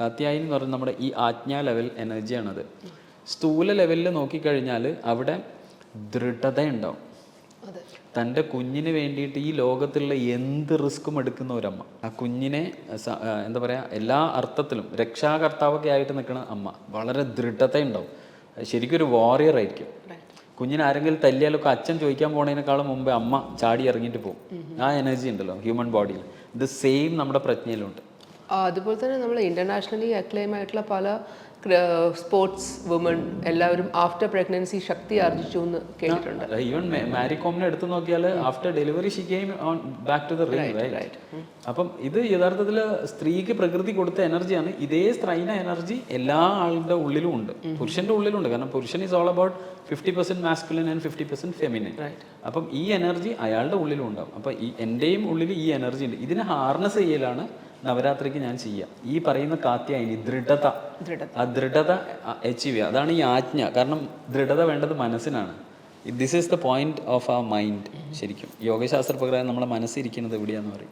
കാത്യായനി എന്ന് പറയുന്നത് നമ്മുടെ ഈ ആജ്ഞാ ലെവൽ എനർജിയാണത് സ്ഥൂല ലെവലിൽ നോക്കിക്കഴിഞ്ഞാൽ അവിടെ ദൃഢതയുണ്ടാവും. തന്റെ കുഞ്ഞിന് വേണ്ടിയിട്ട് ഈ ലോകത്തുള്ള എന്ത് റിസ്ക്കും എടുക്കുന്ന ഒരമ്മ. ആ കുഞ്ഞിനെ എന്താ പറയുക എല്ലാ അർത്ഥത്തിലും രക്ഷാകർത്താവൊക്കെ ആയിട്ട് നിൽക്കുന്ന അമ്മ. വളരെ ദൃഢതയുണ്ടാവും. ശരിക്കും ഒരു വാറിയർ ആയിരിക്കും. കുഞ്ഞിനെ ആരെങ്കിലും തല്ലിയാലൊക്കെ അച്ഛൻ ചോദിക്കാൻ പോണതിനേക്കാളും മുമ്പേ അമ്മ ചാടി ഇറങ്ങിയിട്ട് പോകും. ആ എനർജി ഉണ്ടല്ലോ ഹ്യൂമൻ ബോഡിയിൽ ഇത് സെയിം നമ്മുടെ പ്രജ്ഞയിലുണ്ട്. അതുപോലെ തന്നെ നമ്മൾ ഇന്റർനാഷണലി അക്ലെയിം ആയിട്ടുള്ള പല സ്പോർട്സ് വുമൺ എല്ലാവരും ആഫ്റ്റർ പ്രഗ്നൻസി ശക്തി ആർജിച്ചു എന്ന് കേട്ടിട്ടുണ്ട്. ഈവൻ മാരി കോമിനെ എടുത്തു നോക്കിയാൽ after delivery she came on back to the ring അപ്പം ഇത് യഥാർത്ഥത്തിൽ സ്ത്രീക്ക് പ്രകൃതി കൊടുത്ത എനർജിയാണ്. ഇതേ സ്ത്രൈന എനർജി എല്ലാ ആളുടെ ഉള്ളിലും ഉണ്ട്. പുരുഷന്റെ ഉള്ളിലുണ്ട്. കാരണം പുരുഷൻ is all about fifty percent masculine and fifty percent feminine അപ്പം ഈ എനർജി അയാളുടെ ഉള്ളിലും ഉണ്ടാവും. അപ്പം ഈ എന്റെയും ഉള്ളിൽ ഈ എനർജി ഉണ്ട്. ഇതിനെ ഹാർനസ് ചെയ്യലാണ് നവരാത്രിക്ക് ഞാൻ ചെയ്യാം. ഈ പറയുന്ന കാത്യായനി ദൃഢത. ദൃഢത. ആ ദൃഢത അച്ചീവ് ചെയ്യുക. അതാണ് ഈ ആജ്ഞ. കാരണം ദൃഢത വേണ്ടത് മനസ്സിനാണ്. This is the point of a mind ശരിക്കും. യോഗശാസ്ത്ര പ്രകാരം നമ്മളെ മനസ്സിരിക്കുന്നത് എവിടെയാന്ന് പറയും?